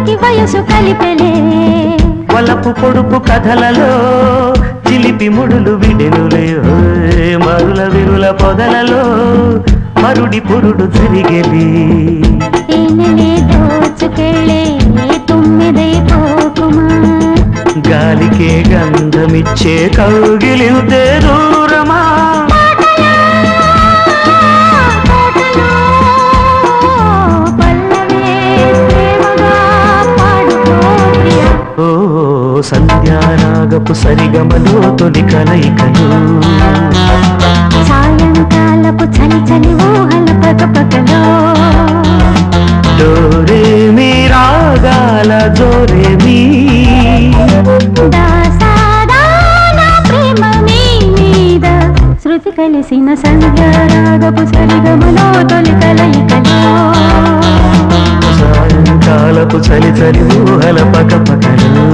వయసు కలిపెలే. వలపు పొడుపు కథలలో చిలిపి ముడులు విడెనులే. మరుల విరుల పొదలలో మరుడి పురుడు పోకుమా. గాలికే గంధమిచ్చే కౌగిలితే ఓ సంధ్యారాగపు సరిగమలో తొలి కలయికలు సాయంకాలపు చలి చలి ఊహల పక పకలో డోరే మీ రాగాల జోరే మీ. శృతి కలిసిన సంధ్యారాగపు సరిగమలో తొలి చలి చలి ఊహల పక పకలు